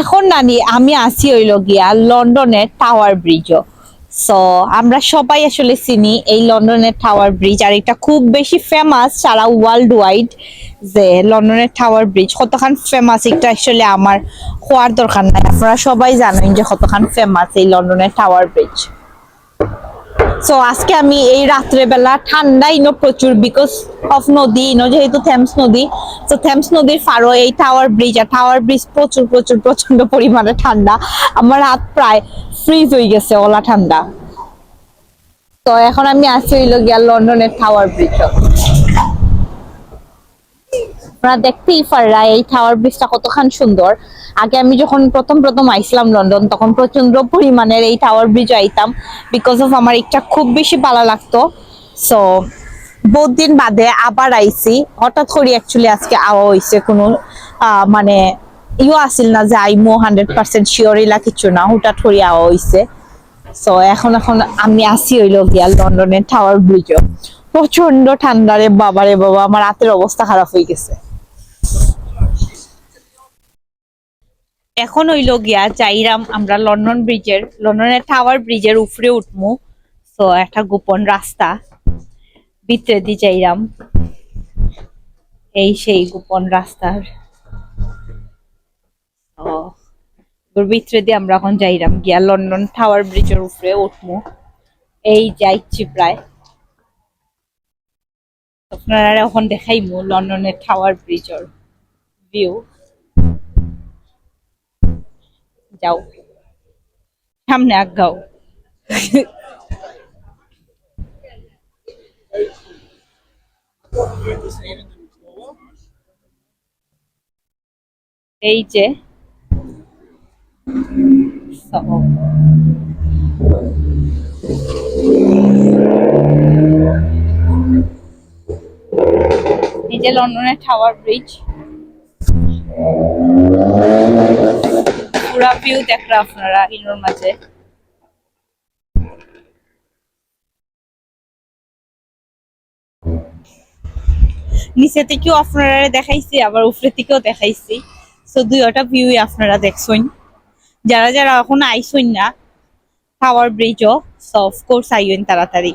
এখন নানি, আমি আসি হইল গিয়া লন্ডনের টাওয়ার ব্রিজও সো আমরা সবাই আসলে চিনি এই লন্ডনের টাওয়ার ব্রিজ আর এটা খুব বেশি ফেমাস সারা ওয়ার্ল্ড ওয়াইড যে লন্ডনের টাওয়ার ব্রিজ কতখান ফেমাস এটা আসলে আমার হওয়ার দরকার নাই। আপনারা সবাই জানেন যে কতখান ফেমাস এই লন্ডনের টাওয়ার ব্রিজ সো আজকে আমি এই রাত্রেবেলা ঠান্ডা ইনো প্রচুর বিকজ অফ নদী ইনো যেহেতু থেমস নদী, তো থেমস নদীর ফারো এই টাওয়ার ব্রিজ আর টাওয়ার ব্রিজ প্রচুর প্রচুর প্রচণ্ড পরিমাণে ঠান্ডা। আমার হাত প্রায় ফ্রিজ হয়ে গেছে, ওলা ঠান্ডা। তো এখন আমি আসছি হইল গিয়া লন্ডনের টাওয়ার ব্রিজ আপনারা দেখতেই পাররা এই টাওয়ার ব্রিজটা কতখান সুন্দর। আগে আমি যখন প্রথম প্রথম আইছিলাম লন্ডন, তখন প্রচণ্ড পরিমাণের এই টাওয়ার ব্রিজ আইতাম বিকজ অফ আমার একটা খুব বেশি ভালো লাগতো। সো বহুত দিন বাদে আবার আইছি। হঠাৎ করে অ্যাকচুয়ালি আজকে আওয়া হইছে কোনো মানে ইও আসিল না যে আইমো হান্ড্রেড পার্সেন্ট শিওর ইলা কিছু না, হঠাৎ করে আওয়া হইছে। সো এখন এখন আমি আসি হইল গিয়া লন্ডনের টাওয়ার ব্রিজও প্রচণ্ড ঠান্ডা রে বাবা রে বাবা, আমার রাতের অবস্থা খারাপ হয়ে গেছে। এখন হইল গিয়া যাইরাম আমরা লন্ডন ব্রিজের লন্ডনের টাওয়ার ব্রিজের উপরে উঠমু। তো একটা গোপন রাস্তা ভিতরে দিয়ে যাইরাম এই সেই গোপন রাস্তার। ও ভিতরে দিয়ে আমরা এখন যাইরাম গিয়া লন্ডন টাওয়ার ব্রিজের উপরে উঠমু। এই যাইছি প্রায়। আপনারা এখন দেখাইমু লন্ডনের টাওয়ার ব্রিজের ভিউ যাও সামনে আগাও এই যে So. এই যে লন্ডনের টাওয়ার ব্রিজ ভিউ দেখরা আপনারা মাঝে। নিচে থেকেও আপনারা দেখাইছি, আবার উপরে থেকেও দেখাইছি। সো দুইটা ভিউই আপনারা দেখছেন। যারা যারা এখন আইসইন না টাওয়ার ব্রিজও সো অফকোর্স আইবেন তাড়াতাড়ি।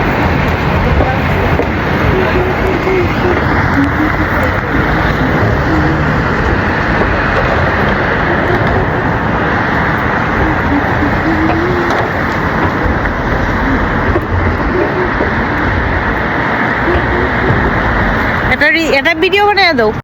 এটা এটা ভিডিও বানিয়ে দাও।